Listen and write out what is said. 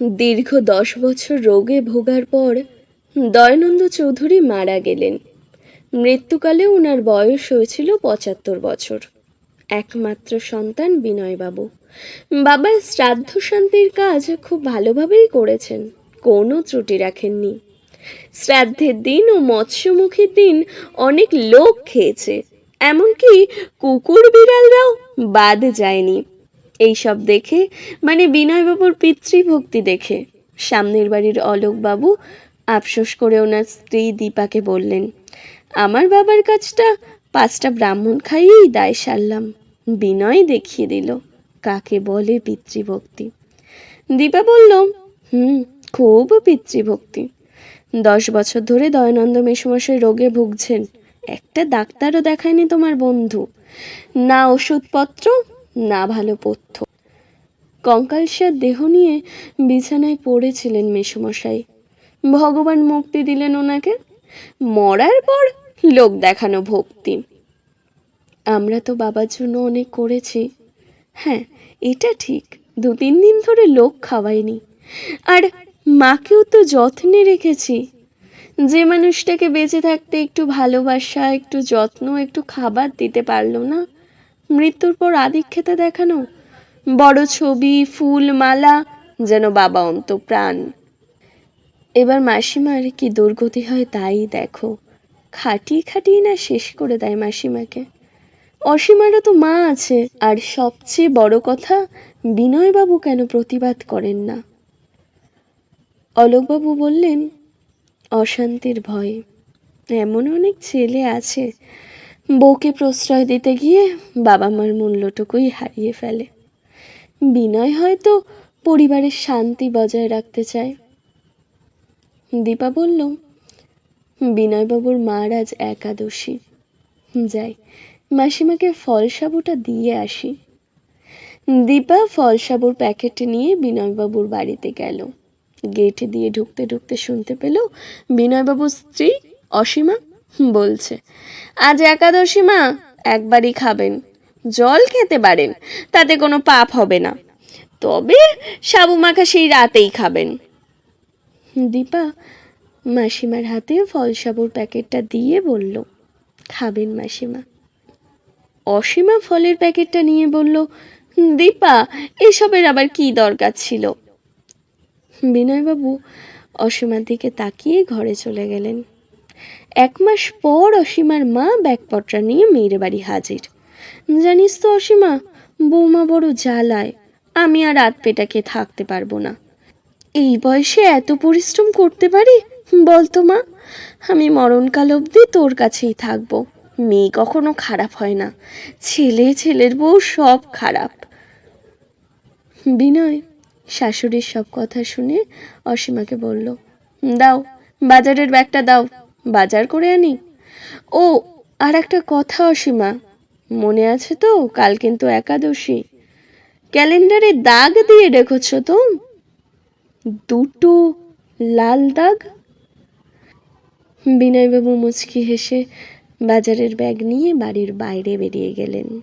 দীর্ঘ দশ বছর রোগে ভোগার পর দয়ানন্দ চৌধুরী মারা গেলেন। মৃত্যুকালে ওনার বয়স হয়েছিল পঁচাত্তর বছর। একমাত্র সন্তান বিনয়বাবু। বাবার শ্রাদ্ধ শান্তির কাজ খুব ভালোভাবেই করেছেন, কোনো ত্রুটি রাখেননি। শ্রাদ্ধের দিন ও মৎস্যমুখীর দিন অনেক লোক খেয়েছে, এমনকি কুকুর বিড়ালরাও বাদ যায়নি। এইসব দেখে মানে বিনয়বাবুর পিতৃভক্তি দেখে, সামনের বাড়ির অলোকবাবু আফসোস করে ওনার স্ত্রী দীপাকে বললেন, আমার বাবার কাজটা পাঁচটা ব্রাহ্মণ খাইয়েই দায় সারলাম, বিনয় দেখিয়ে দিল, কাকে বলে পিতৃভক্তি? দীপা বলল, হুম, খুব পিতৃভক্তি। দশ বছর ধরে দয়ানন্দ মেসমশাই রোগে ভুগছেন, একটা ডাক্তারও দেখায়নি তোমার বন্ধু। না ওষুধপত্র না ভালো পথ্য। কঙ্কালসার দেহ নিয়ে বিছানায় পড়েছিলেন মেসমশাই। ভগবান মুক্তি দিলেন ওনাকে। মরার পর লোক দেখানো ভক্তি। আমরা তো বাবার জন্য অনেক করেছি। হ্যাঁ এটা ঠিক। দু তিন দিন ধরে লোক খাওয়াইনি। আর মাকেও তো যত্নে রেখেছি। যে মানুষটাকে বেঁচে থাকতে একটু ভালোবাসা, একটু যত্ন, একটু খাবার দিতে পারল না মৃত্যুর পর আদিক্ষেতা দেখানো। বড় ছবি ফুল মালা যেন বাবা অন্ত প্রাণ এবার মাসিমার কি দুর্গতি হয় তাই দেখো। খাটিয়ে খাটিয়ে না শেষ করে দেয় মাসিমাকে। অসীমারও তো মা আছে, আর সবচেয়ে বড় কথা, বিনয়বাবু কেন প্রতিবাদ করেন না? অলোকবাবু বললেন, অশান্তির ভয়ে। এমন অনেক ছেলে আছে বউকে প্রশ্রয় দিতে গিয়ে বাবা মার মূল্যটুকুই হারিয়ে ফেলে। বিনয় হয়তো পরিবারের শান্তি বজায় রাখতে চায়। দীপা বলল, বিনয়বাবুর মার আজ একাদশী। যাই, মাসিমাকে ফল সাবুটা দিয়ে আসি। দীপা ফলসাবুর প্যাকেট নিয়ে বিনয়বাবুর বাড়িতে গেল। গেট দিয়ে ঢুকতে ঢুকতে শুনতে পেল বিনয়বাবুর স্ত্রী অসীমা বলছে, আজ একাদশী মা, একবারই খাবেন। জল খেতে পারেন, তাতে কোনো পাপ হবে না। তবে সাবু মাখা সেই রাতেই খাবেন। দীপা মাসিমার হাতে ফল সাবুর প্যাকেটটা দিয়ে বলল, খাবেন মাসিমা। অসীমা ফলের প্যাকেটটা নিয়ে বলল, দীপা, এসবের আবার কি দরকার ছিল? বিনয়বাবু অসীমার দিকে তাকিয়ে ঘরে চলে গেলেন। এক মাস পর অসীমার মা ব্যাগপত্রা নিয়ে মেয়ের বাড়ি হাজির। জানিস তো অসীমা, বৌমা বড় জ্বালায়, আমি আর রাত পেটাকে থাকতে পারব না। এই বয়সে এত পরিশ্রম করতে পারি? বলতো মা, আমি মরণকাল অবধি তোর কাছেই থাকব। মেয়ে কখনো খারাপ হয় না, ছেলে ছেলের বউ সব খারাপ। বিনয় শাশুড়ির সব কথা শুনে অসীমাকে বলল, দাও, বাজারের ব্যাগটা দাও। বাজার করে আনি। ও, আর একটা কথা অসীমা, মনে আছে তো, কাল কিন্তু একাদশী। ক্যালেন্ডারে দাগ দিয়ে রেখেছ তো। দুটো লাল দাগ? বিনয়বাবু মুচকি হেসে বাজারের ব্যাগ নিয়ে বাড়ির বাইরে বেরিয়ে গেলেন।